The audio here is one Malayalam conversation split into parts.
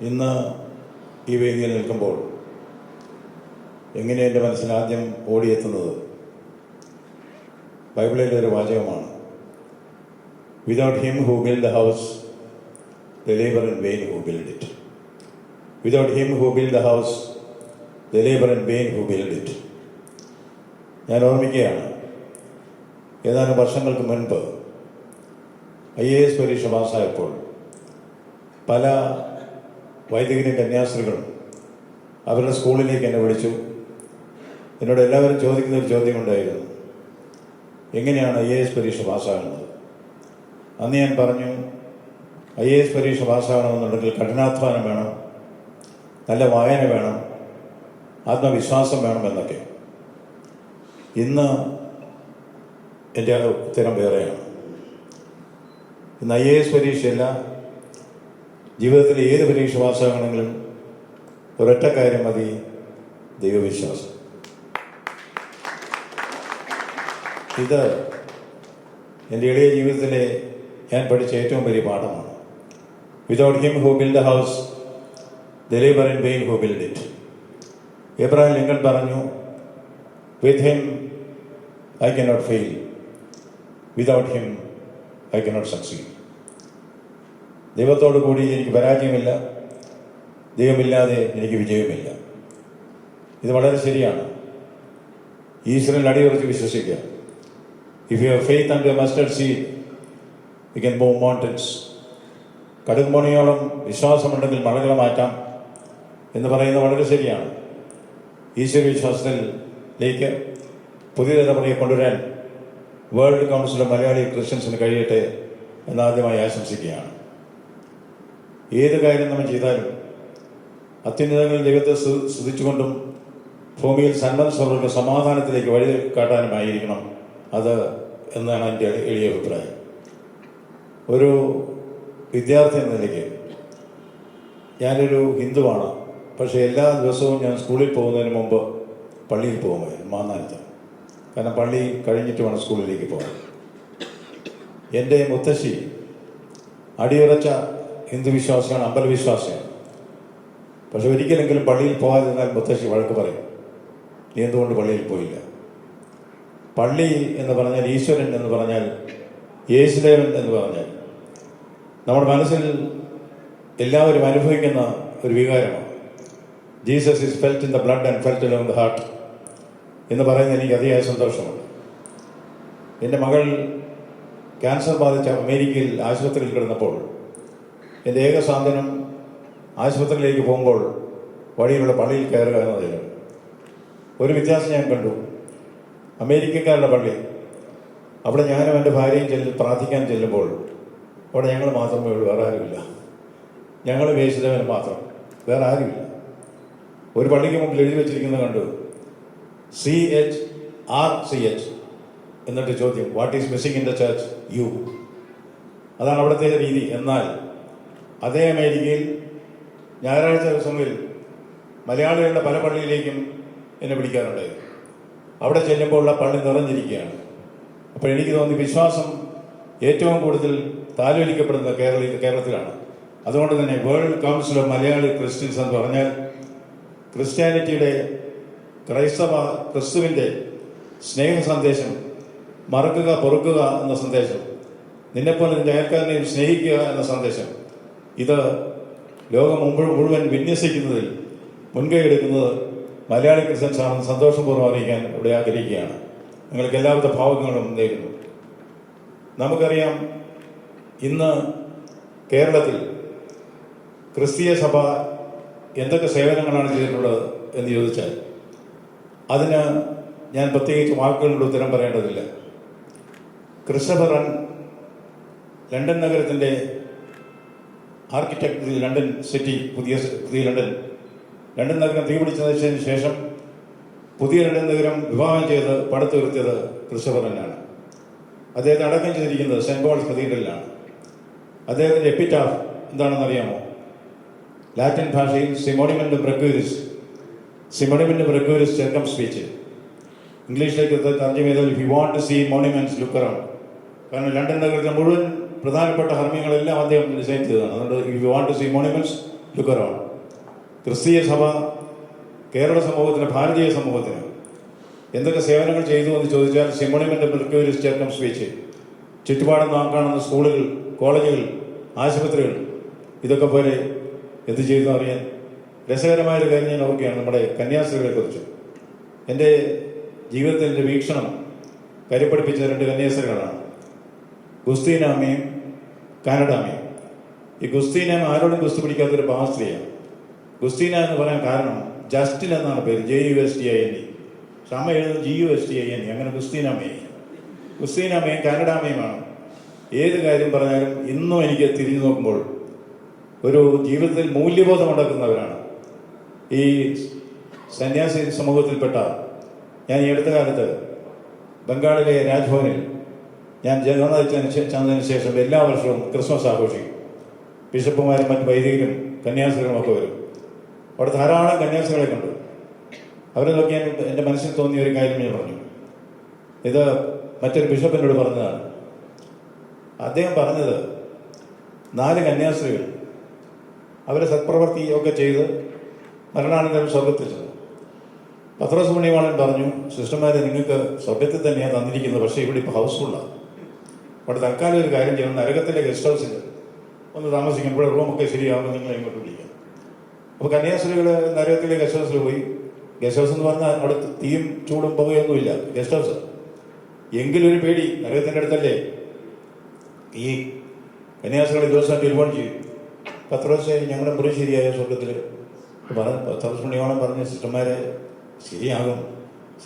ഇന്ന് ഈ വേദിയിൽ നിൽക്കുമ്പോൾ എങ്ങനെ എന്റെ മനസ്സിലാദ്യം ഓടിയെത്തുന്നത്? ബൈബിളിലെ ഒരു വാചകമാണ്. Without him who build the house the labour in vain who build it without him who build the house the labour in vain who build it ഞാൻ ഓർമ്മിക്കുകയാണ് ഏതാനും വർഷങ്ങൾക്ക് മുൻപ് ഐ എ എസ് പരീക്ഷ പാസ്സായപ്പോൾ പല വൈദികരും കന്യാസ്ത്രീകളും അവരുടെ സ്കൂളിലേക്ക് എന്നെ വിളിച്ചു. എന്നോട് എല്ലാവരും ചോദിക്കുന്ന ഒരു ചോദ്യം ഉണ്ടായിരുന്നു. എങ്ങനെയാണ് ഐ എ എസ് പരീക്ഷ പാസ്സാകുന്നത്? അന്ന് ഞാൻ പറഞ്ഞു ഐ എ എസ് പരീക്ഷ പാസ്സാകണമെന്നുണ്ടെങ്കിൽ കഠിനാധ്വാനം വേണം നല്ല വായന വേണം ആത്മവിശ്വാസം വേണം എന്നൊക്കെ. ഇന്ന് എന്റെ ഉത്തരം വേറെയാണ്. ഇന്ന് ഐ എ എസ് പരീക്ഷയല്ല ജീവിതത്തിലെ ഏത് പരീക്ഷ പാസ്സാകണമെങ്കിലും ഒരൊറ്റ കാര്യം മതി ദൈവവിശ്വാസം. ഇത് എന്റെ എളിയ ജീവിതത്തിലെ ഞാൻ പഠിച്ച ഏറ്റവും വലിയ പാഠമാണ്. Without him who build house the labour labour in vain who build it Abraham Lincoln പറഞ്ഞു with him I cannot fail without him I cannot succeed ദൈവത്തോടു കൂടി എനിക്ക് പരാജയമില്ല. ദൈവമില്ലാതെ എനിക്ക് വിജയമില്ല. ഇത് വളരെ ശരിയാണ്. ഈശ്വരൻ അടിയുറച്ച് വിശ്വസിക്കുക. If you faith and mustard seed you can move mountains കടുകുമണിയോളം വിശ്വാസമുണ്ടെങ്കിൽ മഴകളെ മാറ്റാം എന്ന് പറയുന്നത് വളരെ ശരിയാണ്. ഈശ്വര വിശ്വാസത്തിലേക്ക് പുതിയ തലമുറയെ കൊണ്ടുവരാൻ വേൾഡ് കൗൺസിൽ ഓഫ് മലയാളി ക്രിസ്ത്യൻസിന് കഴിയട്ടെ എന്നാദ്യമായി ആശംസിക്കുകയാണ്. ഏത് കാര്യം നമ്മൾ ചെയ്താലും അത്യുന്നതങ്ങളിൽ ദൈവത്തെ സ്തു- സ്തുതിച്ചുകൊണ്ടും ഭൂമിയിൽ സന്മനസ്സുള്ളവർക്ക് സമാധാനത്തിലേക്ക് വഴി കാട്ടാനുമായിരിക്കണം അത് എന്നാണ് എന്റെ എളിയ അഭിപ്രായം. ഒരു വിദ്യാർത്ഥി എന്ന നിലയ്ക്ക് ഞാനൊരു ഹിന്ദുവാണ്. പക്ഷേ എല്ലാ ദിവസവും ഞാൻ സ്കൂളിൽ പോകുന്നതിന് മുമ്പ് പള്ളിയിൽ പോകുമായിരുന്നു മാന്നാനത്ത്. കാരണം പള്ളി കഴിഞ്ഞിട്ട് വേണം സ്കൂളിലേക്ക് പോകാൻ. എന്റെ മുത്തശ്ശി അടിയുറച്ച ഹിന്ദു വിശ്വാസിയാണ് അമ്പലവിശ്വാസിയാണ് പക്ഷെ ഒരിക്കലെങ്കിലും പള്ളിയിൽ പോകാതിരുന്നാൽ മുത്തശ്ശി വഴക്ക് പറയും. നീ എന്തുകൊണ്ട് പള്ളിയിൽ പോയില്ല? പള്ളി എന്ന് പറഞ്ഞാൽ ഈശ്വരൻ എന്ന് പറഞ്ഞാൽ യേശുദേവൻ എന്ന് പറഞ്ഞാൽ നമ്മുടെ മനസ്സിൽ എല്ലാവരും അനുഭവിക്കുന്ന ഒരു വികാരമാണ്. Jesus is felt in the blood and felt in the heart എന്ന് പറയുന്നത് എനിക്ക് അതിയായ സന്തോഷമുണ്ട്. എന്റെ മകൾ ക്യാൻസർ ബാധിച്ച അമേരിക്കയിൽ ആശുപത്രിയിൽ കിടന്നപ്പോൾ എന്റെ ഏക സാന്ത്വനം ആശുപത്രിയിലേക്ക് പോകുമ്പോൾ വഴിയിലുള്ള പള്ളിയിൽ കയറുക എന്നതിന് ഒരു വ്യത്യാസം ഞാൻ കണ്ടു. അമേരിക്കക്കാരുടെ പള്ളി. അവിടെ ഞാനും എന്റെ ഭാര്യയും ചെല്ല് പ്രാർത്ഥിക്കാൻ ചെല്ലുമ്പോൾ അവിടെ ഞങ്ങൾ മാത്രമേ ഉള്ളൂ വേറെ ആരുമില്ല. ഞങ്ങൾ വേശിതവൻ മാത്രം വേറെ ആരുമില്ല. ഒരു പള്ളിക്ക് മുമ്പിൽ എഴുതി വെച്ചിരിക്കുന്നത് കണ്ടു. C H R C H എന്നിട്ട് ചോദ്യം what is missing in the church U അതാണ് അവിടുത്തെ രീതി. എന്നാൽ അതേ അമേരിക്കയിൽ ഞായറാഴ്ച ദിവസങ്ങളിൽ മലയാളികളുടെ പല പള്ളിയിലേക്കും എന്നെ പിടിക്കാറുണ്ട്. അവിടെ ചെല്ലുമ്പോൾ ഉള്ള പള്ളി നിറഞ്ഞിരിക്കുകയാണ്. അപ്പോൾ എനിക്ക് തോന്നി വിശ്വാസം ഏറ്റവും കൂടുതൽ താലോലിക്കപ്പെടുന്ന കേരളീ കേരളത്തിലാണ്. അതുകൊണ്ട് തന്നെ world council of Malayali Christians എന്ന് പറഞ്ഞാൽ ക്രിസ്ത്യാനിറ്റിയുടെ ക്രൈസ്തവ ക്രിസ്തുവിന്റെ സ്നേഹ സന്ദേശം മറക്കുക പൊറുക്കുക എന്ന സന്ദേശം നിന്നെപ്പോലെ നിന്റെ അയൽക്കാരനെയും സ്നേഹിക്കുക എന്ന സന്ദേശം ഇത് ലോകം മുഴുവൻ വിന്യസിക്കുന്നതിൽ മുൻകൈ എടുക്കുന്നത് മലയാളി ക്രിസ്ത്യൻസ് ആണെന്ന് സന്തോഷപൂർവം അറിയിക്കാൻ ഇവിടെ ആഗ്രഹിക്കുകയാണ്. നിങ്ങൾക്ക് എല്ലാവിധ ഭാവങ്ങളും നേരുന്നു. നമുക്കറിയാം ഇന്ന് കേരളത്തിൽ ക്രിസ്തീയ സഭ എന്തൊക്കെ സേവനങ്ങളാണ് ചെയ്തിട്ടുള്ളത് എന്ന് ചോദിച്ചാൽ അതിന് ഞാൻ പ്രത്യേകിച്ച് വാക്കുകളുടെ ഉത്തരം പറയേണ്ടതില്ല. ക്രിസ്റ്റഫറൻ ലണ്ടൻ നഗരത്തിന്റെ ആർക്കിടെക്ട് ലണ്ടൻ സിറ്റി പുതിയ പുതിയ ലണ്ടൻ. ലണ്ടൻ നഗരം തീപിടിച്ചതിന് ശേഷം പുതിയ ലണ്ടൻ നഗരം വിവാഹം ചെയ്ത് പടുത്തുയർത്തിയത് ക്രിസ്റ്റഫറനാണ് അദ്ദേഹത്തെ അടക്കം ചെയ്തിരിക്കുന്നത് സെന്റ് പോൾസ് കത്തീഡ്രലിലാണ്. അദ്ദേഹത്തിന്റെ എപ്പിറ്റാഫ് എന്താണെന്ന് അറിയാമോ ലാറ്റിൻ ഭാഷയിൽ സിമോണിമെന്റ് ബ്രക്യൂരിസ് സിമോണിമെന്റ് ബ്രക്യൂരിസ് ചെർക്കം സ്പീച്ച്. ഇംഗ്ലീഷിലേക്ക് തർജം ചെയ്താൽ if you want to see monuments look around കാരണം ലണ്ടൻ നഗരത്തിലെ മുഴുവൻ പ്രധാനപ്പെട്ട ഹർമ്മികളെല്ലാം അദ്ദേഹം ഡിസൈൻ ചെയ്തതാണ്. അതുകൊണ്ട് if you want to see monuments look around ക്രിസ്തീയ സഭ കേരള സമൂഹത്തിന് ഭാരതീയ സമൂഹത്തിന് എന്തൊക്കെ സേവനങ്ങൾ ചെയ്തു എന്ന് ചോദിച്ചാൽ സിമോണിമെന്റ് മെർക്യൂരി ചേർക്കം സ്പീച്ച് ചുറ്റുപാടും നാം കാണുന്ന സ്കൂളുകൾ കോളേജുകൾ ആശുപത്രികൾ ഇതൊക്കെ പോലെ എന്ത് ചെയ്തു അറിയാൻ? രസകരമായൊരു കാര്യം ഞാൻ ഓർക്കുകയാണ് നമ്മുടെ കന്യാസ്ത്രീകളെ കുറിച്ച് എന്റെ ജീവിതത്തിന്റെ വീക്ഷണം കരിപ്പടിപ്പിച്ച രണ്ട് കന്യാസ്ത്രീകളാണ്. ഗുസ്തീനാമയും കാനഡാമയും ഈ ഗുസ്തീന ആരോടും ഗുസ്തി പിടിക്കാത്തൊരു പാസ്ത്രീയാണ് ഗുസ്തീന എന്ന് പറയാൻ കാരണം ജസ്റ്റിൻ എന്നാണ് പേര് J U S T I N E. ക്ഷമ എഴുതുന്നത് G U S T I N E അങ്ങനെ ഗുസ്തീനാമയും കാനഡ കാനഡാമയുമാണ് ഏത് കാര്യം പറഞ്ഞാലും ഇന്നും എനിക്ക് തിരിഞ്ഞു നോക്കുമ്പോൾ ഒരു ജീവിതത്തിൽ മൂല്യബോധം ഉണ്ടാക്കുന്നവരാണ്. ഈ സന്യാസി സമൂഹത്തിൽപ്പെട്ട ഞാൻ ഈ അടുത്ത കാലത്ത് ബംഗാളിലെ രാജ്ഭവനിൽ ഞാൻ ചന്നതിന് ശേഷം എല്ലാ വർഷവും ക്രിസ്മസ് ആഘോഷിക്കും. ബിഷപ്പുമാരും മറ്റ് വൈദികരും കന്യാസ്ത്രീകളും ഒക്കെ വരും. അവിടെ ധാരാളം കന്യാസ്ത്രീകളെ കണ്ടു. അവരെ നോക്കിയാൽ എന്റെ മനസ്സിൽ തോന്നിയ ഒരു കാര്യം ഞാൻ പറഞ്ഞു. ഇത് മറ്റൊരു ബിഷപ്പിനോട് പറഞ്ഞതാണ്. അദ്ദേഹം പറഞ്ഞത് നാല് കന്യാസ്ത്രീകൾ അവരെ സത്പ്രവർത്തി ഒക്കെ ചെയ്ത് മരണാനന്തരം സ്വർഗത്തിൽ ചെന്നു. പത്രോസ് പറഞ്ഞു സിസ്റ്റർമാരെ നിങ്ങൾക്ക് സ്വർഗത്തിൽ തന്നെയാണ് തന്നിരിക്കുന്നത് പക്ഷേ ഇവിടെ ഇപ്പോൾ ഹൗസ്ഫുള്ളാണ് അവിടെ തൽക്കാലം ഒരു കാര്യം ചെയ്യണം. നരകത്തിലെ ഗസ്റ്റ് ഹൗസിൽ ഒന്ന് താമസിക്കണം ഇവിടെ റൂമൊക്കെ ശരിയാവുമ്പോൾ നിങ്ങളെ ഇങ്ങോട്ട് വിളിക്കാം. അപ്പോൾ കന്യാസ്ത്രീകൾ നരകത്തിലെ ഗസ്റ്റ് ഹൗസിൽ പോയി. ഗസ്റ്റ് ഹൗസ് എന്ന് പറഞ്ഞാൽ അവിടെ തീയും ചൂടും പുകയൊന്നുമില്ല. ഗസ്റ്റ് ഹൗസ് എങ്കിലൊരു പേടി. നരകത്തിന്റെ അടുത്തല്ലേ? ഈ കന്യാസ്ത്രീകളെ ദിവസം ടെലിഫോൺ ചെയ്യും. പത്രോസെ ഞങ്ങളുടെ മുറി ശരിയായ സ്വർഗത്തിൽ പറഞ്ഞു പത്രോസ് മണിയോളം പറഞ്ഞ് സിസ്റ്റർമാരെ ശരിയാകും.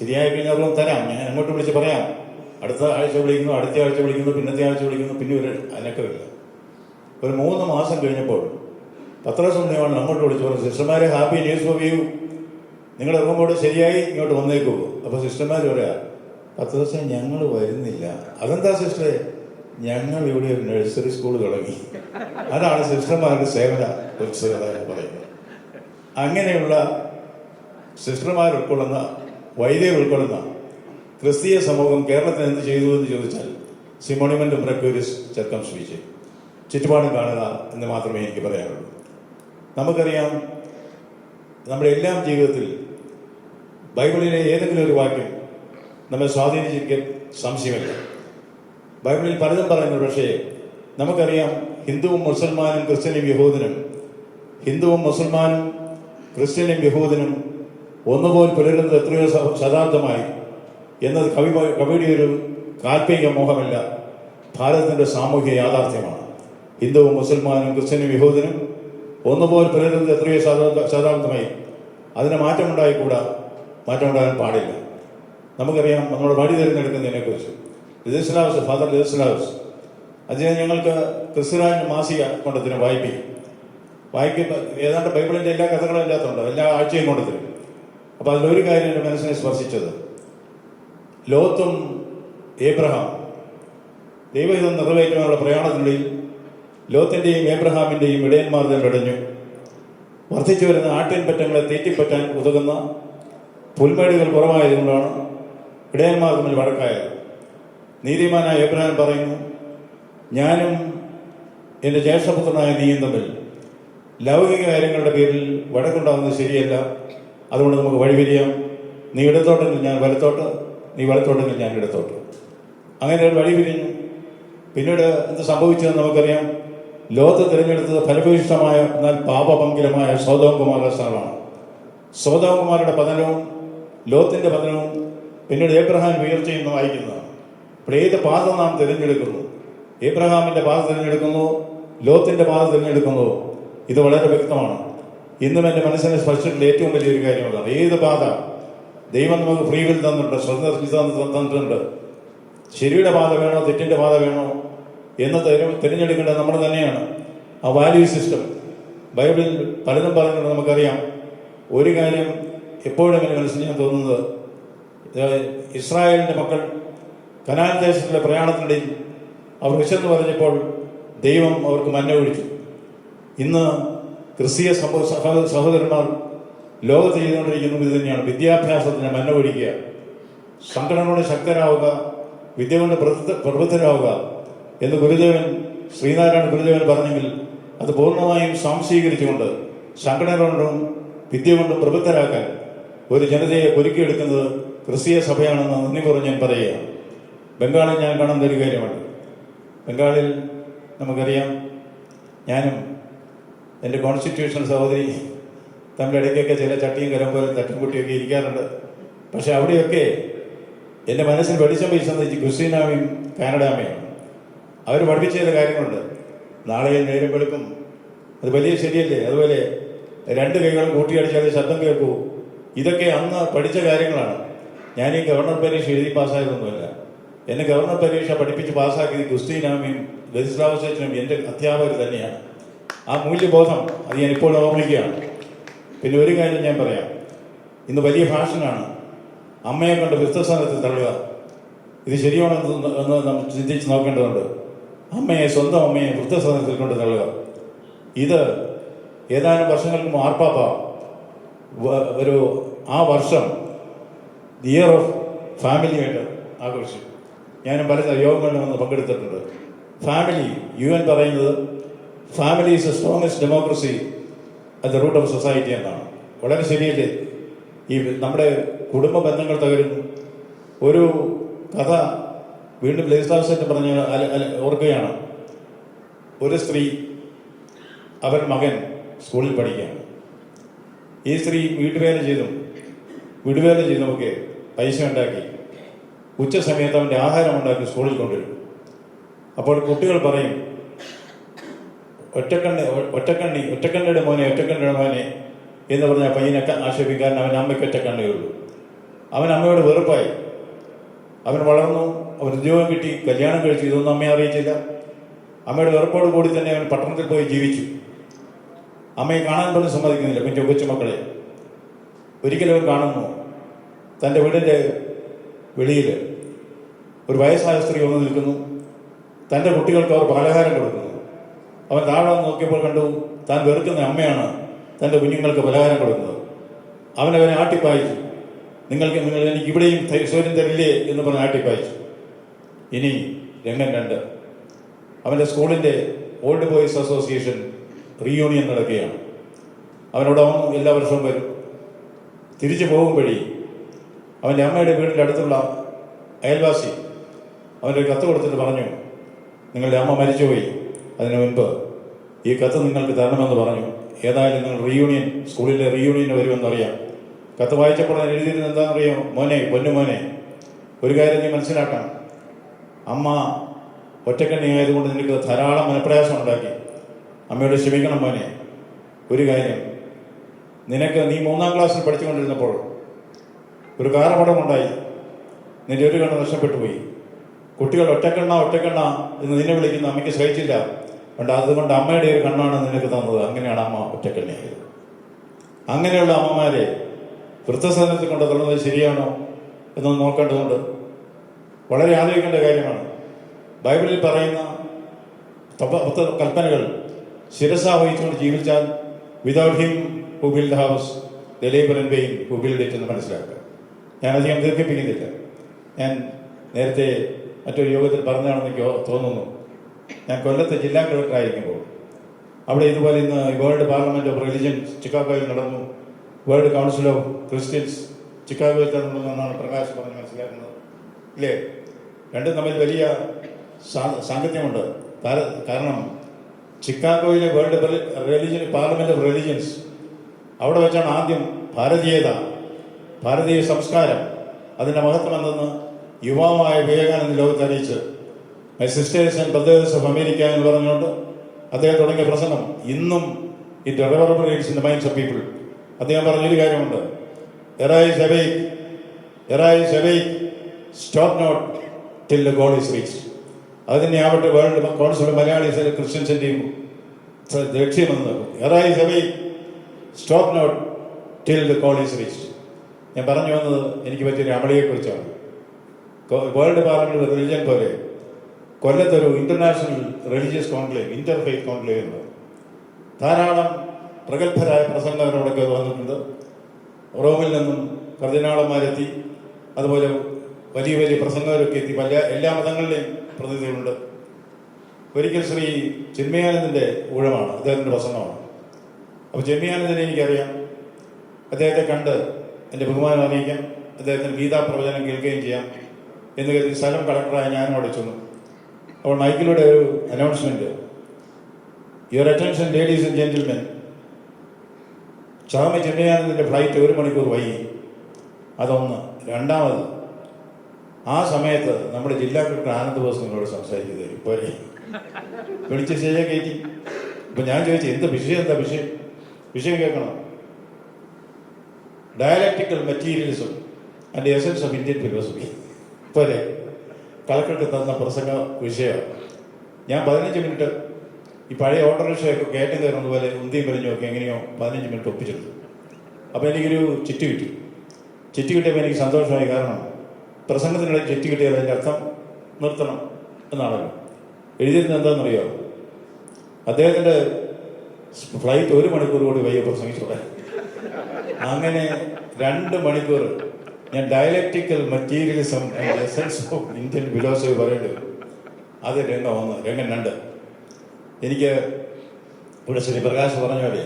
ശരിയായി കഴിഞ്ഞാൽ തരാം. ഞാൻ അങ്ങോട്ട് വിളിച്ച് പറയാം. അടുത്ത ആഴ്ച വിളിക്കുന്നു അടുത്ത ആഴ്ച വിളിക്കുന്നു പിന്നത്തെ ആഴ്ച വിളിക്കുന്നു പിന്നെ ഒരു അനക്കമില്ല ഒരു മൂന്ന് മാസം കഴിഞ്ഞപ്പോൾ പത്രസമ്മേളനം അങ്ങോട്ട് വിളിച്ചു പറഞ്ഞു സിസ്റ്റർമാരെ ഹാപ്പി ന്യൂസ് ഫോർ യു. നിങ്ങളുടെ റൂമോട് ശരിയായി ഇങ്ങോട്ട് വന്നേക്കൂ. അപ്പോൾ സിസ്റ്റർമാർ പറയാ പത്ത് ദിവസം ഞങ്ങൾ വരുന്നില്ല. അതെന്താ സിസ്റ്ററെ? ഞങ്ങൾ ഇവിടെ ഒരു നഴ്സറി സ്കൂൾ തുടങ്ങി. അതാണ് സിസ്റ്റർമാരുടെ സേവന ഉത്സവതായി പറയുന്നത്. അങ്ങനെയുള്ള സിസ്റ്റർമാർ ഉൾക്കൊള്ളുന്ന വൈദ്യർ ഉൾക്കൊള്ളുന്ന ക്രിസ്തീയ സമൂഹം കേരളത്തിൽ എന്ത് ചെയ്തു എന്ന് ചോദിച്ചാൽ സിമോണിമെന്റ് പ്രക്യൂരിസ് ചെർക്കം സ്പീച്ച് ചുറ്റുപാടും കാണുക എന്ന് മാത്രമേ എനിക്ക് പറയാനുള്ളൂ നമുക്കറിയാം നമ്മുടെ എല്ലാം ജീവിതത്തിൽ ബൈബിളിലെ ഏതെങ്കിലും ഒരു വാക്യം നമ്മെ സ്വാധീനിച്ചിരിക്കാൻ സംശയമില്ല. ബൈബിളിൽ പലതും പറയുന്നു പക്ഷേ നമുക്കറിയാം ഹിന്ദുവും മുസൽമാനും ക്രിസ്ത്യനും യഹൂദനും ഹിന്ദുവും മുസൽമാനും ക്രിസ്ത്യനും യഹൂദനും ഒന്നുപോലെ പുലരുന്നത് എത്രയോ ശതാബ്ദമായി എന്നത് കവി കവിയുടെ ഒരു കാൽപ്പനിക മോഹമല്ല. ഭാരതത്തിന്റെ സാമൂഹ്യ യാഥാർത്ഥ്യമാണ്. ഹിന്ദുവും മുസൽമാനും ക്രിസ്ത്യനും യഹൂദനും ഒന്നുപോലെ പുലരുന്നത് എത്രയോ ശതാബ്ദ ശതാബ്ദമായി അതിന് മാറ്റമുണ്ടായിക്കൂടാ. മാറ്റമുണ്ടാകാൻ പാടില്ല. നമുക്കറിയാം നമ്മുടെ വഴി തിരഞ്ഞെടുക്കുന്നതിനെ കുറിച്ച് ലിതിസ്ലാവസ് ഫാദർ ലിതിസ്ലാവസ് അദ്ദേഹം ഞങ്ങൾക്ക് ക്രിസ്തുരാജ് മാസിക കൊണ്ടതിന് വായിപ്പിക്കും. വായിക്കുമ്പോൾ ഏതാണ്ട് ബൈബിളിന്റെ എല്ലാ കഥകളും ഇല്ലാത്തതുണ്ട് എല്ലാ ആഴ്ചയും കൊണ്ടതിനും അപ്പോൾ അതിലൊരു കാര്യം എന്റെ മനസ്സിനെ സ്പർശിച്ചത്. ലോത്തും ഏബ്രഹാം. ദൈവഹിതം നിറവേറ്റുവാനുള്ള പ്രയാണത്തിനുള്ളിൽ ലോത്തിന്റെയും ഏബ്രഹാമിന്റെയും ഇടയന്മാർ തമ്മിലടഞ്ഞു വർദ്ധിച്ചു വരുന്ന ആട്ടിൻപറ്റങ്ങളെ തീറ്റിപ്പറ്റാൻ ഉതകുന്ന പുൽമേടുകൾ കുറവായതുകൊണ്ടാണ് ഇടയന്മാർ തമ്മിൽ വഴക്കായത്. നീതിമാനായ ഏബ്രഹാം പറയുന്നു ഞാനും എന്റെ ജ്യേഷ്ഠപുത്രനായ നീയും തമ്മിൽ ലൗകിക കാര്യങ്ങളുടെ പേരിൽ വഴക്കുണ്ടാകുന്നത് ശരിയല്ല. അതുകൊണ്ട് നമുക്ക് വഴിപിരിയാം. നീ ഇടത്തോട്ടെങ്കിൽ ഞാൻ വലത്തോട്ട്. നീ വലത്തോട്ടെങ്കിൽ ഞാൻ ഇടത്തോട്ട് അങ്ങനെ ഒരു വഴി പിരിഞ്ഞു പിന്നീട് എന്ത് സംഭവിച്ചതെന്ന് നമുക്കറിയാം. ലോകത്ത് തിരഞ്ഞെടുത്തത് ഫലഭൂഷ്ടമായ എന്നാൽ പാപപങ്കിലമായ സൗദവകുമാരുടെ സ്ഥലമാണ് സൗദവകുമാരുടെ പതനവും ലോത്തിന്റെ പതനവും പിന്നീട് ഏബ്രഹാം ഉയർച്ചയും വായിക്കുന്നതാണ്. അപ്പോൾ ഏത് പാത നാം തിരഞ്ഞെടുക്കുന്നു? ഏബ്രഹാമിന്റെ പാത തിരഞ്ഞെടുക്കുന്നു ലോത്തിന്റെ പാത തിരഞ്ഞെടുക്കുന്നു? ഇത് വളരെ വ്യക്തമാണ്. ഇന്നും എന്റെ മനസ്സിനെ സ്പർശിച്ചിട്ടുള്ള ഏറ്റവും വലിയൊരു അതാണ് ഏത് പാത? ദൈവം നമുക്ക് ഫ്രീ വിൽ തന്നിട്ടുണ്ട് സ്വന്തം തന്നിട്ടുണ്ട്. ശരിയുടെ പാത വേണോ തെറ്റിന്റെ പാത വേണോ എന്ന് തിര- തിരഞ്ഞെടുക്കേണ്ടത് നമ്മൾ തന്നെയാണ്. ആ വാല്യൂ സിസ്റ്റം ബൈബിളിൽ പലതും പറയുന്നത് നമുക്കറിയാം. ഒരു കാര്യം എപ്പോഴും എന്റെ മനസ്സിൽ ഞാൻ തോന്നുന്നത് ഇസ്രായേലിന്റെ മക്കൾ കനാൻ ദേശത്തിലെ പ്രയാണത്തിനിടയിൽ അവർ വിശന്ന് പറഞ്ഞപ്പോൾ ദൈവം അവർക്ക് മഞ്ഞ ഒഴിച്ചു. ഇന്ന് ക്രിസ്തീയ സഹോ- സഹോ- സഹോദരന്മാർ ലോകത്ത് ചെയ്തുകൊണ്ടിരിക്കുന്നത് ഇത് തന്നെയാണ്. വിദ്യാഭ്യാസത്തിന് മന്ന ഒഴിക്കുക സംഘടനയോട് ശക്തരാവുക. വിദ്യ കൊണ്ട് പ്രബുദ്ധ- പ്രബുദ്ധരാവുക എന്ന് ഗുരുദേവൻ ശ്രീനാരായണ ഗുരുദേവൻ പറഞ്ഞെങ്കിൽ അത് പൂർണമായും സ്വാംശീകരിച്ചുകൊണ്ട് സംഘടന കൊണ്ടും വിദ്യ കൊണ്ടും പ്രബുദ്ധരാക്കാൻ ഒരു ജനതയെ ഒരുക്കിയെടുക്കുന്നത് ക്രിസ്തീയ സഭയാണെന്ന് നന്ദി കുറഞ്ഞ് ഞാൻ പറയുക ബംഗാളിൽ ഞാൻ കാണുന്ന ഒരു കാര്യമാണ്. ബംഗാളിൽ നമുക്കറിയാം ഞാനും എന്റെ കോൺസ്റ്റിറ്റ്യൂഷൻ സഹോദരി തമ്മിൽ ഇടയ്ക്കൊക്കെ ചില ചട്ടിയും കരം പോലെ തട്ടും കുട്ടിയൊക്കെ ഇരിക്കാറുണ്ട്. പക്ഷെ അവിടെയൊക്കെ എന്റെ മനസ്സിൽ വെളിച്ചം വീശുന്നത് ക്രിസ്റ്റീനാമയും കാനഡാമയും. അവർ പഠിപ്പിച്ച ചില കാര്യങ്ങളുണ്ട്. നാളെ നേരം വെളുക്കും. അത് വലിയ ശരിയല്ലേ? അതുപോലെ രണ്ട് കൈകളും കൂട്ടിയടിച്ചാൽ ശബ്ദം കേൾക്കൂ. ഇതൊക്കെ അന്ന് പഠിച്ച കാര്യങ്ങളാണ്. ഞാൻ ഈ ഗവർണർ പരീക്ഷ എഴുതി പാസ്സായതൊന്നുമല്ല. എന്നെ ഗവർണർ പരീക്ഷ പഠിപ്പിച്ച് പാസ്സാക്കിയത് ക്രിസ്റ്റീനാമയും ലതിസ്ലാവശേഷനും എന്റെ അധ്യാപകർ തന്നെയാണ്. ആ മൂല്യബോധം അത് ഞാൻ ഇപ്പോൾ ഓർമ്മിക്കുകയാണ്. പിന്നെ ഒരു കാര്യം ഞാൻ പറയാം. ഇന്ന് വലിയ ഫാഷനാണ് അമ്മയെ കണ്ട് വൃദ്ധസ്ഥാനത്ത് തള്ളുക. ഇത് ശരിയാണോ എന്ന് നമ്മൾ ചിന്തിച്ച് നോക്കേണ്ടതുണ്ട്. അമ്മയെ സ്വന്തം അമ്മയെ വൃദ്ധസ്ഥാനത്തിൽ കൊണ്ട് തള്ളുക. ഇത് ഏതാനും വർഷങ്ങൾക്ക് മാർപ്പാപ്പ ഒരു ആ വർഷം ഇയർ ഓഫ് ഫാമിലിയായിട്ട് ആഘോഷിച്ചു. ഞാനും പല യോഗങ്ങളിലും വന്ന് പങ്കെടുത്തിട്ടുണ്ട്. ഫാമിലി യു എൻ പറയുന്നത് family is a strongest democracy at the root of society എന്നാണ്. വളരെ ശരിയല്ലേ? ഈ നമ്മുടെ കുടുംബ ബന്ധങ്ങൾ തകരുന്നു. ഒരു കഥ വീണ്ടും ലേസ്താവസെറ്റ് പറഞ്ഞ ഓർക്കുകയാണ്. ഒരു സ്ത്രീ അവൻ മകൻ സ്കൂളിൽ പഠിക്കുകയാണ്. ഈ സ്ത്രീ വീട്ടുവേല ചെയ്തും വിടുവേല ചെയ്തുമൊക്കെ പൈസ ഉണ്ടാക്കി. ഉച്ച സമയത്ത് അവന്റെ ആഹാരം ഉണ്ടാക്കി സ്കൂളിൽ കൊണ്ടുവരും. അപ്പോൾ കുട്ടികൾ പറയും ഒറ്റക്കണ്ണി ഒറ്റക്കണ്ണി ഒറ്റക്കണ്ണിയുടെ മോനെ ഒറ്റക്കണ്ണിയുടെ മോനെ എന്ന് പറഞ്ഞ പയ്യനൊക്കെ ആക്ഷേപിക്കാൻ അവൻ അമ്മയ്ക്ക് ഒറ്റക്കണ്ണേ ഉള്ളൂ. അവൻ അമ്മയോട് വെറുപ്പായി. അവൻ വളർന്നു അവൻ ഉദ്യോഗം കിട്ടി കല്യാണം കഴിച്ചു. ഇതൊന്നും അമ്മയെ അറിയിച്ചില്ല അമ്മയുടെ വെറുപ്പോട് കൂടി തന്നെ അവൻ പട്ടണത്തിൽ പോയി ജീവിച്ചു. അമ്മയെ കാണാൻ പോലും സമ്മതിക്കുന്നില്ല പിന്നെ കൊച്ചുമക്കളെ. ഒരിക്കലും അവൻ കാണുന്നു. തന്റെ വീടിന്റെ വെളിയിൽ ഒരു വയസ്സായ സ്ത്രീ വന്ന് നിൽക്കുന്നു. തന്റെ കുട്ടികൾക്ക് അവർ പലഹാരം കൊടുക്കുന്നു. അവൻ താഴെ നോക്കിയപ്പോൾ കണ്ടു താൻ വെറുക്കുന്ന അമ്മയാണ് തന്റെ കുഞ്ഞുങ്ങൾക്ക് പലഹാരം കൊടുക്കുന്നത്. അവൻ അവനെ ആട്ടിപ്പായിച്ചു. നിങ്ങൾക്ക് നിങ്ങൾ എനിക്ക് ഇവിടെയും സ്വരം തരില്ലേ എന്ന് പറഞ്ഞ് ആട്ടിപ്പായിച്ചു. ഇനി രംഗം രണ്ട്. അവന്റെ സ്കൂളിന്റെ ഓൾഡ് ബോയ്സ് അസോസിയേഷൻ റീയൂണിയൻ നടക്കുകയാണ്. അവനോട് അവൻ എല്ലാ വർഷവും വരും. തിരിച്ചു പോകും വഴി അവന്റെ അമ്മയുടെ വീടിന്റെ അടുത്തുള്ള അയൽവാസി അവന്റെ കത്ത് കൊടുത്തിട്ട് പറഞ്ഞു നിങ്ങളുടെ അമ്മ മരിച്ചുപോയി. അതിനു മുൻപ് ഈ കത്ത് നിങ്ങൾക്ക് തരണമെന്ന് പറഞ്ഞു. ഏതായാലും നിങ്ങൾ റീയൂണിയൻ സ്കൂളിലെ റീയൂണിയൻ വരുമെന്നറിയാം. കത്ത് വായിച്ചപ്പോൾ ഞാൻ എഴുതിയിരുന്നത് എന്താണെന്നറിയോ? മോനെ പൊന്നു മോനെ ഒരു കാര്യം നീ മനസ്സിലാക്കണം. അമ്മ ഒറ്റക്കണ്ണി ആയതുകൊണ്ട് നിനക്ക് ധാരാളം മനപ്രയാസം ഉണ്ടാക്കി. അമ്മയോട് ക്ഷമിക്കണം മോനെ. ഒരു കാര്യം നിനക്ക് നീ മൂന്നാം ക്ലാസ്സിൽ പഠിച്ചുകൊണ്ടിരുന്നപ്പോൾ ഒരു കാറപടമുണ്ടായി നിന്റെ ഒരു കണ്ണ് നഷ്ടപ്പെട്ടു പോയി. കുട്ടികൾ ഒറ്റക്കണ്ണ ഒറ്റക്കണ്ണ എന്ന് നിന്നെ വിളിക്കുന്ന അമ്മയ്ക്ക് സഹിച്ചില്ല അതുകൊണ്ട് അതുകൊണ്ട് അമ്മയുടെ ഒരു കണ്ണാണ് നിനക്ക് തന്നത്. അങ്ങനെയാണ് അമ്മ ഒറ്റക്കണ്ണിയായത് അങ്ങനെയുള്ള അമ്മമാരെ വൃദ്ധസദനത്തിൽ കൊണ്ട് തള്ളുന്നത് ശരിയാണോ എന്ന് നോക്കേണ്ടതുണ്ട്. വളരെ ആലോചിക്കേണ്ട കാര്യമാണ്. ബൈബിളിൽ പറയുന്ന കൽപ്പനകൾ ശിരസ വഹിച്ചുകൊണ്ട് ജീവിച്ചാൽ without him who build house the labour and vain who build it എന്ന് മനസ്സിലാക്കുക. ഞാൻ അധികം ദീർഘിപ്പിക്കുന്നില്ല. ഞാൻ നേരത്തെ മറ്റൊരു യോഗത്തിൽ പറഞ്ഞതാണെന്ന് തോന്നുന്നു. ഞാൻ കൊല്ലത്തെ ജില്ലാ കളക്ടർ ആയിരിക്കുമ്പോൾ അവിടെ ഇതുപോലെ ഇന്ന് വേൾഡ് പാർലമെന്റ് ഓഫ് റിലിജൻ ചിക്കാഗോയിൽ നടന്നു. വേൾഡ് കൗൺസിൽ ഓഫ് ക്രിസ്ത്യൻസ് ചിക്കാഗോയിൽ നടന്നെന്നാണ് പ്രകാശ് പറഞ്ഞ് മനസ്സിലാക്കുന്നത്. ഇല്ലേ? രണ്ടും തമ്മിൽ വലിയ സാങ്കത്യമുണ്ട്. കാരണം ചിക്കാഗോയിലെ world religion parliament of religions അവിടെ വെച്ചാണ് ആദ്യം ഭാരതീയത ഭാരതീയ സംസ്കാരം. അതിന്റെ മഹത്വം എന്തെന്ന് യുവാവായ വിവേകാനന്ദ ലോകത്തെ അറിയിച്ച് my sisters and brothers of America എന്ന് പറഞ്ഞുകൊണ്ട് അദ്ദേഹം തുടങ്ങിയ പ്രസംഗം. ഇന്നും it reverberates in the minds of people അദ്ദേഹം പറഞ്ഞൊരു കാര്യമുണ്ട്. Arise awake arise awake stop not till the goal is reach അത് തന്നെയാവട്ടെ വേൾഡ് കൗൺസിൽ ഓഫ് മലയാളീസ് ക്രിസ്ത്യൻസിന്റെയും ലക്ഷ്യമെന്ന് arise awake stop not till the goal is reach ഞാൻ പറഞ്ഞു വന്നത് എനിക്ക് പറ്റിയ അമളിയെക്കുറിച്ചാണ്. വേൾഡ് പാർലമെന്റ് റിലിജൻ പോലെ. കൊല്ലത്തൊരു international religious conclave interfaith conclave ഉണ്ട് ധാരാളം പ്രഗത്ഭരായ പ്രസംഗകരോടൊക്കെ വന്നിട്ടുണ്ട്. റോമിൽ നിന്നും കർദിനാളന്മാരെത്തി അതുപോലെ വലിയ വലിയ പ്രസംഗകരൊക്കെ എത്തി. പല എല്ലാ മതങ്ങളിലെയും പ്രതിനിധികളുണ്ട്. ഒരിക്കൽ ശ്രീ ചിന്മയാനന്ദന്റെ ഊഴമാണ്. അദ്ദേഹത്തിന്റെ പ്രസംഗമാണ്. അപ്പോൾ ജമിയാനന്ദനെ എനിക്കറിയാം. അദ്ദേഹത്തെ കണ്ട് എന്റെ ബഹുമാനം അറിയിക്കാം. അദ്ദേഹത്തിന് ഗീതാ പ്രവചനം കേൾക്കുകയും ചെയ്യാം. എന്ന് കരുതി സ്ഥലം കളക്ടറായ ഞാനും അവിടെ ചെന്നു. അപ്പോൾ മൈക്കിലൂടെ ഒരു announcement your attention ladies and gentlemen Chami ചെന്നൈയാനന്ദന്റെ ഫ്ലൈറ്റ് ഒരു മണിക്കൂർ വൈകി. അതൊന്ന്. രണ്ടാമത് ആ സമയത്ത് നമ്മുടെ ജില്ലാ കളക്ടർ ആനന്ദ് ബോസ് നിങ്ങളോട് സംസാരിക്കുന്നത് പോലെ വിളിച്ച് ശരിയാ കയറ്റി ഇപ്പൊ ഞാൻ ചോദിച്ചു എന്ത് വിഷയം? എന്താ വിഷയം? വിഷയം കേൾക്കണം. Dialectical materialism and essence of Indian philosophy പോലെ കളക്ടർക്ക് തന്ന പ്രസംഗ വിഷയം ഞാൻ പതിനഞ്ച് മിനിറ്റ് ഈ പഴയ ഓട്ടോറിക്ഷയൊക്കെ കയറ്റം കയറുന്നത് പോലെ ഉന്തിയും ഒക്കെ എങ്ങനെയോ പതിനഞ്ച് മിനിറ്റ് ഒപ്പിച്ചെടുത്തു അപ്പോൾ എനിക്കൊരു ചിറ്റ് കിട്ടി. ചിറ്റ് കിട്ടിയപ്പോൾ എനിക്ക് സന്തോഷമായി. കാരണം പ്രസംഗത്തിനിടയിൽ ചിറ്റ് കിട്ടിയത് അതിന്റെ അർത്ഥം നിർത്തണം എന്നാണല്ലോ. എഴുതിയിരുന്നത് എന്താണെന്നറിയോ? അദ്ദേഹത്തിന്റെ ഫ്ലൈറ്റ് ഒരു മണിക്കൂർ കൂടി വയ്യ പ്രസംഗിച്ചോടെ അങ്ങനെ രണ്ട് മണിക്കൂർ ഞാൻ dialectical materialism essence of Indian philosophy പറയേണ്ടത് അത് രംഗം ഒന്ന് രംഗം രണ്ട്. എനിക്ക് ഇവിടെ ശ്രീ പ്രകാശ് പറഞ്ഞ പോലെ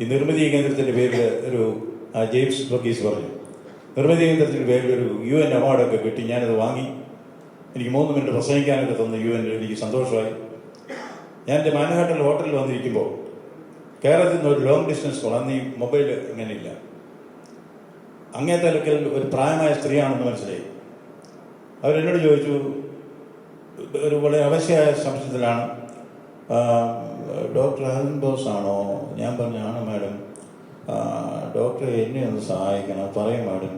ഈ നിർമ്മിതി കേന്ദ്രത്തിന്റെ പേരിൽ ഒരു ജെയിംസ് ബർഗീസ് പറഞ്ഞു. നിർമ്മിതി കേന്ദ്രത്തിന്റെ പേരിൽ ഒരു യു എൻ അവാർഡൊക്കെ കിട്ടി ഞാനത് വാങ്ങി. എനിക്ക് മൂന്ന് മിനിറ്റ് പ്രസംഗിക്കാനൊക്കെ തന്ന യു എന്റെ എനിക്ക് സന്തോഷമായി. ഞാൻ എന്റെ മാനഹാട്ടൽ ഹോട്ടലിൽ വന്നിരിക്കുമ്പോൾ കേരളത്തിൽ നിന്ന് ഒരു ലോങ് ഡിസ്റ്റൻസ് കോൾ അന്ന് ഈ മൊബൈൽ ഇങ്ങനെയില്ല. അങ്ങേ തലക്കൽ ഒരു പ്രായമായ സ്ത്രീയാണെന്ന് മനസ്സിലായി. അവരെന്നോട് ചോദിച്ചു ഒരു വളരെ അവശ്യമായ സംശയത്തിലാണ്. ഡോക്ടർ അരുൺ ബോസ് ആണോ ഞാൻ പറഞ്ഞു മാഡം. ഡോക്ടറെ എന്നെ ഒന്ന് സഹായിക്കണം. പറയും മാഡം.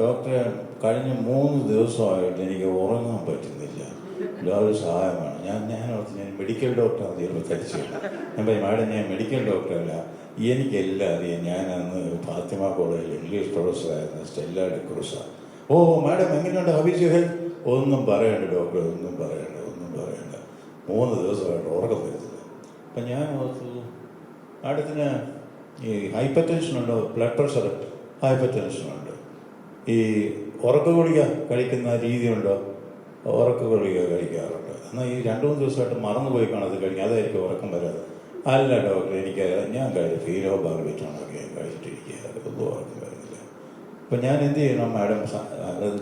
ഡോക്ടറെ കഴിഞ്ഞ മൂന്ന് ദിവസമായിട്ട് എനിക്ക് ഉറങ്ങാൻ പറ്റുന്നില്ല. ഒരു സഹായമാണ്. ഞാൻ ഞാൻ ഓർത്ത് ഞാൻ മെഡിക്കൽ ഡോക്ടറാണ് തീർച്ചയായിട്ടും ഞാൻ പറയും മാഡം ഞാൻ മെഡിക്കൽ ഡോക്ടറല്ല എനിക്കെല്ലാം അറിയാം ഞാൻ അന്ന് ഫാത്തിമ കോളേജിൽ ഇംഗ്ലീഷ് പ്രൊഫസറായിരുന്നു സ്റ്റെല്ല ഡിക്രൂസ ഓ മാഡം എങ്ങനെയുണ്ട്? ഹബീസ് ഹെൽ ഒന്നും പറയണ്ട ഡോക്ടർ ഒന്നും പറയണ്ട ഒന്നും പറയണ്ട. മൂന്ന് ദിവസമായിട്ട് ഉറക്കം വരുന്നില്ല. അപ്പം ഞാൻ ഓർത്തു മാഡത്തിന് ഈ ഹൈപ്പർ ടെൻഷൻ ഉണ്ടോ? ബ്ലഡ് പ്രഷർ ഹൈപ്പർ ടെൻഷൻ ഉണ്ട്. ഈ ഉറക്കം കുടിക്കുക കഴിക്കുന്ന രീതിയുണ്ടോ ഉറക്ക ഗുളിക കഴിക്കാറുണ്ട്. എന്നാൽ ഈ രണ്ട് മൂന്ന് ദിവസമായിട്ട് മറന്നുപോയി കാണാതെ കഴിഞ്ഞാൽ അതായിരിക്കും ഉറക്കം വരാതെ. അല്ല ഡോക്ടർ എനിക്ക് ഞാൻ കഴിച്ചു ഫീലോ ഞാൻ കഴിച്ചിട്ടിരിക്കുക ഒന്നും ഉറക്കം വരുന്നില്ല. അപ്പം ഞാൻ എന്ത് ചെയ്യണം മാഡം?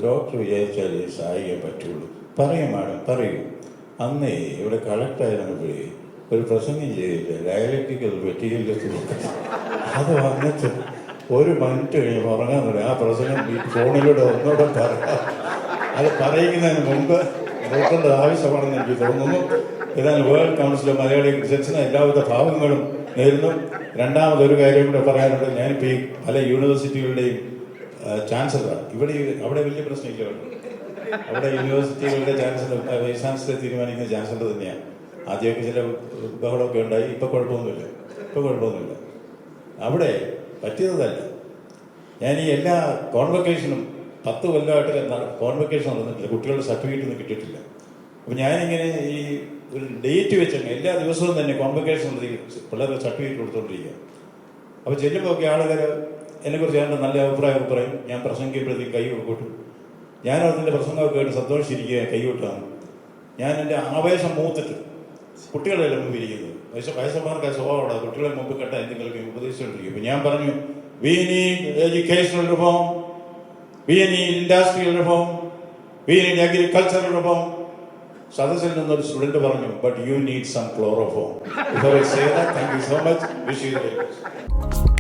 ഡോക്ടർ വിചാരിച്ചാൽ സഹായിക്കാൻ പറ്റുള്ളൂ. പറയും മാഡം പറയൂ. അന്നേ ഇവിടെ കളക്ടറായിരുന്നപ്പോഴേ ഒരു പ്രസംഗം ചെയ്തില്ല ഡയലക്റ്റിക്കൽ മെറ്റീരിയൽ അത് വന്നിട്ട് ഒരു മിനിറ്റ് കഴിയുമ്പോൾ ഉറങ്ങാൻ തുടങ്ങി. ആ പ്രസംഗം ഈ ഫോണിലൂടെ ഒന്നുകൂടെ പറയാം. അത് പറയുന്നതിന് മുമ്പ് നോക്കേണ്ടത് ആവശ്യമാണെന്ന് എനിക്ക് തോന്നുന്നു. ഏതായാലും വേൾഡ് കൗൺസിൽ മലയാളി ക്രിസ്ത്യൻസിന് എല്ലാവിധ ഭാവങ്ങളും നേരുന്നു. രണ്ടാമതൊരു കാര്യം കൂടെ പറയാനുണ്ട് ഞാനിപ്പോൾ ഈ പല യൂണിവേഴ്സിറ്റികളുടെയും ചാൻസലറാണ്. ഇവിടെ അവിടെ വലിയ പ്രശ്നമില്ല. അവിടെ യൂണിവേഴ്സിറ്റികളുടെ ചാൻസലർ വൈസാൻസിലെ തീരുമാനിക്കുന്ന ചാൻസലർ തന്നെയാണ്. ആദ്യമൊക്കെ ചില ബഹളമൊക്കെ ഉണ്ടായി ഇപ്പം കുഴപ്പമൊന്നുമില്ല. ഇപ്പം കുഴപ്പമൊന്നുമില്ല. അവിടെ പറ്റിയതല്ല. ഞാൻ ഈ എല്ലാ കോൺവെക്കേഷനും പത്ത് കൊല്ലമായിട്ട് കോൺവെക്കേഷൻ നടന്നിട്ടില്ല കുട്ടികളുടെ സർട്ടിഫിക്കറ്റ് ഒന്നും കിട്ടിയിട്ടില്ല. അപ്പം ഞാനിങ്ങനെ ഈ ഒരു ഡേറ്റ് വെച്ചങ്ങ് എല്ലാ ദിവസവും തന്നെ കോൺവെക്കേഷൻ പിള്ളേരുടെ സർട്ടിഫിക്കറ്റ് കൊടുത്തുകൊണ്ടിരിക്കുക അപ്പോൾ ചെല്ലുമ്പോൾ ഒക്കെ ആളുകൾ എന്നെക്കുറിച്ച് ഏതാണ്ട് നല്ല അഭിപ്രായം പറയും. ഞാൻ പ്രസംഗിക്കുമ്പോഴത്തേക്ക് കൈ കൂട്ടും ഞാൻ അതിന്റെ പ്രസംഗമൊക്കെ കേട്ട് സന്തോഷിച്ചിരിക്കുക കൈ കൊട്ടാണ് ഞാൻ എന്റെ ആവേശം മൂത്തിട്ട് കുട്ടികളെല്ലാം മുമ്പ് ഇരിക്കുന്നത് വയസ്സ വയസ്സന്മാർക്ക് സ്വഭാവമാണ് കുട്ടികളെ മുമ്പ് കേട്ട എന്തെങ്കിലുമൊക്കെ ഉപദേശിച്ചുകൊണ്ടിരിക്കും ഞാൻ പറഞ്ഞു we need educational reform we need industrial reform we need agricultural reform സദസ്സിൽ നിന്നൊരു സ്റ്റുഡന്റ് പറഞ്ഞു but you need some chloroform thank you so much wish you